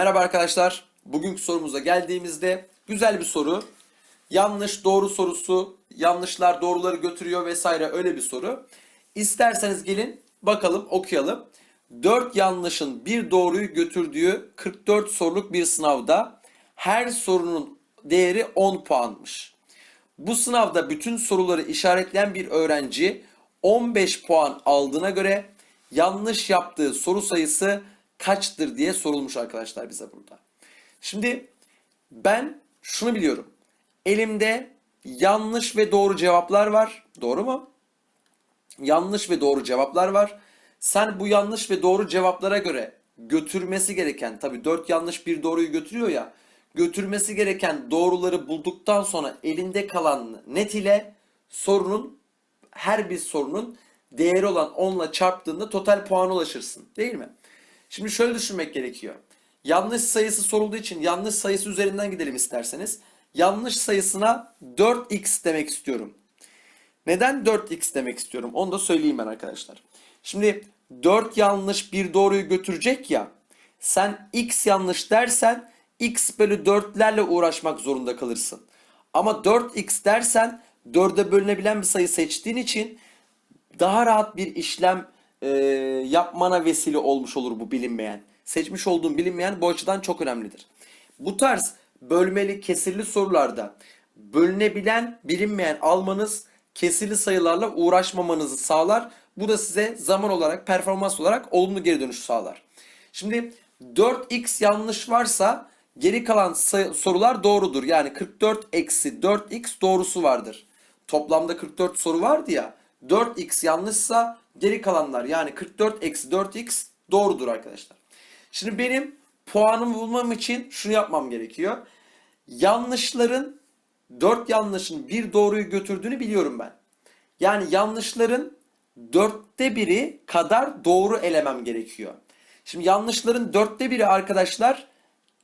Merhaba arkadaşlar. Bugünkü sorumuza geldiğimizde güzel bir soru. Yanlış doğru sorusu, yanlışlar doğruları götürüyor vesaire öyle bir soru. İsterseniz gelin bakalım okuyalım. 4 yanlışın bir doğruyu götürdüğü 44 soruluk bir sınavda her sorunun değeri 10 puanmış. Bu sınavda bütün soruları işaretleyen bir öğrenci 15 puan aldığına göre yanlış yaptığı soru sayısı kaçtır diye sorulmuş arkadaşlar bize burada. Şimdi ben şunu biliyorum. Elimde yanlış ve doğru cevaplar var. Doğru mu? Yanlış ve doğru cevaplar var. Sen bu yanlış ve doğru cevaplara göre götürmesi gereken tabi 4 yanlış bir doğruyu götürüyor ya götürmesi gereken doğruları bulduktan sonra elinde kalan net ile sorunun her bir sorunun değeri olan 10 ile çarptığında total puana ulaşırsın. Değil mi? Şimdi şöyle düşünmek gerekiyor. Yanlış sayısı sorulduğu için yanlış sayısı üzerinden gidelim isterseniz. Yanlış sayısına 4x demek istiyorum. Neden 4x demek istiyorum? Onu da söyleyeyim ben arkadaşlar. Şimdi 4 yanlış bir doğruyu götürecek ya. Sen x yanlış dersen x bölü 4'lerle uğraşmak zorunda kalırsın. Ama 4x dersen 4'e bölünebilen bir sayı seçtiğin için daha rahat bir işlem e, yapmana vesile olmuş olur bu bilinmeyen. Seçmiş olduğun bilinmeyen bu açıdan çok önemlidir. Bu tarz bölmeli kesirli sorularda bölünebilen bilinmeyen almanız kesirli sayılarla uğraşmamanızı sağlar. Bu da size zaman olarak performans olarak olumlu geri dönüş sağlar. Şimdi 4x yanlış varsa geri kalan sorular doğrudur. Yani 44 eksi 4x doğrusu vardır. Toplamda 44 soru vardı ya. 4x yanlışsa geri kalanlar yani 44 eksi 4x doğrudur arkadaşlar. Şimdi benim puanımı bulmam için şunu yapmam gerekiyor. Yanlışların 4 yanlışın bir doğruyu götürdüğünü biliyorum ben. Yani yanlışların dörtte biri kadar doğru elemem gerekiyor. Şimdi yanlışların dörtte biri arkadaşlar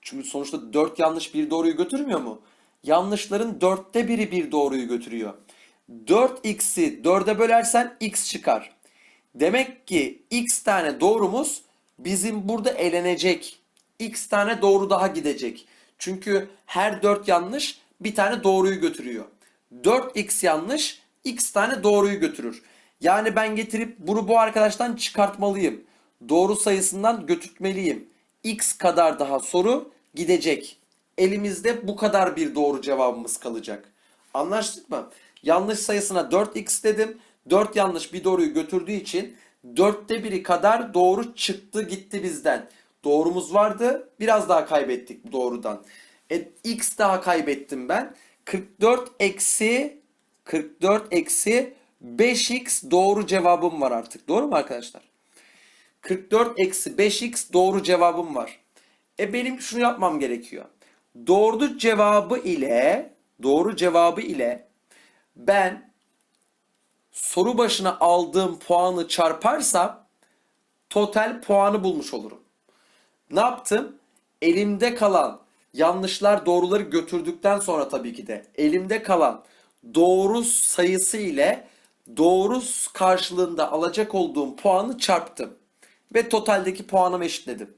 çünkü sonuçta 4 yanlış bir doğruyu götürmüyor mu? Yanlışların dörtte biri bir doğruyu götürüyor. 4x'i 4'e bölersen x çıkar. Demek ki x tane doğrumuz bizim burada elenecek. X tane doğru daha gidecek. Çünkü her 4 yanlış bir tane doğruyu götürüyor. 4x yanlış x tane doğruyu götürür. Yani ben getirip bunu bu arkadaştan çıkartmalıyım. Doğru sayısından götürtmeliyim. X kadar daha soru gidecek. Elimizde bu kadar bir doğru cevabımız kalacak. Anlaştık mı? Yanlış sayısına 4x dedim. 4 yanlış bir doğruyu götürdüğü için 4'te biri kadar doğru çıktı gitti bizden. Doğrumuz vardı. Biraz daha kaybettik doğrudan. E, x daha kaybettim ben. 44 eksi 44 eksi 5x doğru cevabım var artık. Doğru mu arkadaşlar? 44 eksi 5x doğru cevabım var. E benim şunu yapmam gerekiyor. Doğru cevabı ile doğru cevabı ile ben soru başına aldığım puanı çarparsam total puanı bulmuş olurum. Ne yaptım? Elimde kalan yanlışlar doğruları götürdükten sonra tabii ki de elimde kalan doğru sayısı ile doğru karşılığında alacak olduğum puanı çarptım. Ve totaldeki puanımı eşitledim.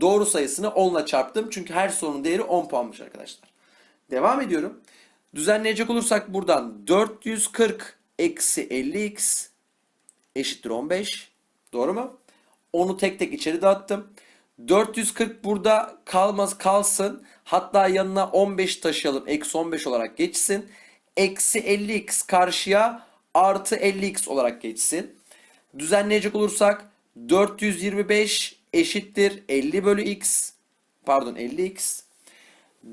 Doğru sayısını 10 ile çarptım. Çünkü her sorunun değeri 10 puanmış arkadaşlar. Devam ediyorum. Düzenleyecek olursak buradan 440 eksi 50x eşittir 15. Doğru mu? Onu tek tek içeri dağıttım. 440 burada kalmaz kalsın. Hatta yanına 15 taşıyalım. Eksi 15 olarak geçsin. Eksi 50x karşıya artı 50x olarak geçsin. Düzenleyecek olursak 425 eşittir 50 bölü x. Pardon 50x.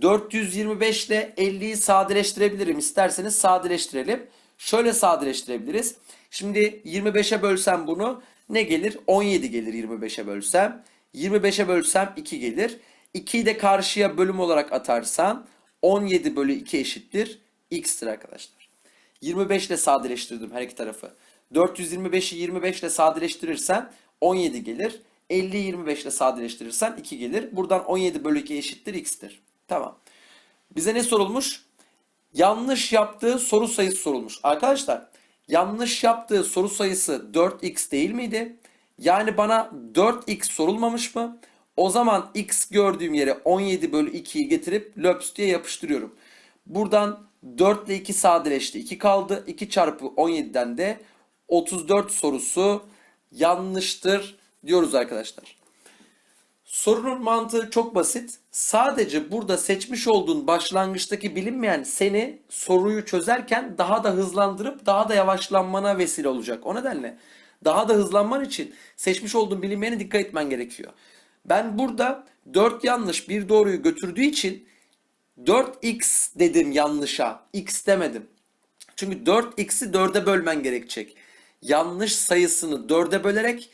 425 ile 50'yi sadeleştirebilirim. İsterseniz sadeleştirelim. Şöyle sadeleştirebiliriz. Şimdi 25'e bölsem bunu ne gelir? 17 gelir 25'e bölsem. 25'e bölsem 2 gelir. 2'yi de karşıya bölüm olarak atarsan 17 bölü 2 eşittir x'tir arkadaşlar. 25 ile sadeleştirdim her iki tarafı. 425'i 25 ile sadeleştirirsen 17 gelir. 50'yi 25 ile sadeleştirirsen 2 gelir. Buradan 17 bölü 2 eşittir x'tir. Tamam. Bize ne sorulmuş? Yanlış yaptığı soru sayısı sorulmuş. Arkadaşlar yanlış yaptığı soru sayısı 4x değil miydi? Yani bana 4x sorulmamış mı? O zaman x gördüğüm yere 17 bölü 2'yi getirip löps diye yapıştırıyorum. Buradan 4 ile 2 sadeleşti. 2 kaldı. 2 çarpı 17'den de 34 sorusu yanlıştır diyoruz arkadaşlar. Sorunun mantığı çok basit. Sadece burada seçmiş olduğun başlangıçtaki bilinmeyen seni soruyu çözerken daha da hızlandırıp daha da yavaşlanmana vesile olacak. O nedenle daha da hızlanman için seçmiş olduğun bilinmeyene dikkat etmen gerekiyor. Ben burada 4 yanlış bir doğruyu götürdüğü için 4x dedim yanlışa. x demedim. Çünkü 4x'i 4'e bölmen gerekecek. Yanlış sayısını 4'e bölerek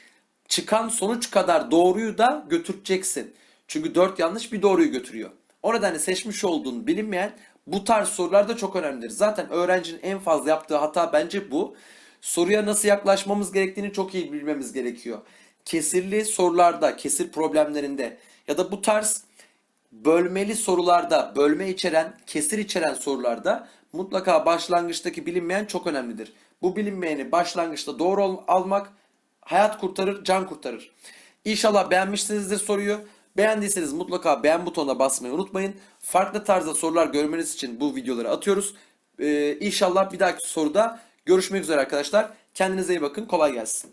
çıkan sonuç kadar doğruyu da götüreceksin. Çünkü 4 yanlış bir doğruyu götürüyor. O nedenle seçmiş olduğun bilinmeyen bu tarz sorular da çok önemlidir. Zaten öğrencinin en fazla yaptığı hata bence bu. Soruya nasıl yaklaşmamız gerektiğini çok iyi bilmemiz gerekiyor. Kesirli sorularda, kesir problemlerinde ya da bu tarz bölmeli sorularda, bölme içeren, kesir içeren sorularda mutlaka başlangıçtaki bilinmeyen çok önemlidir. Bu bilinmeyeni başlangıçta doğru almak hayat kurtarır, can kurtarır. İnşallah beğenmişsinizdir soruyu. Beğendiyseniz mutlaka beğen butonuna basmayı unutmayın. Farklı tarzda sorular görmeniz için bu videoları atıyoruz. Ee, inşallah bir dahaki soruda görüşmek üzere arkadaşlar. Kendinize iyi bakın. Kolay gelsin.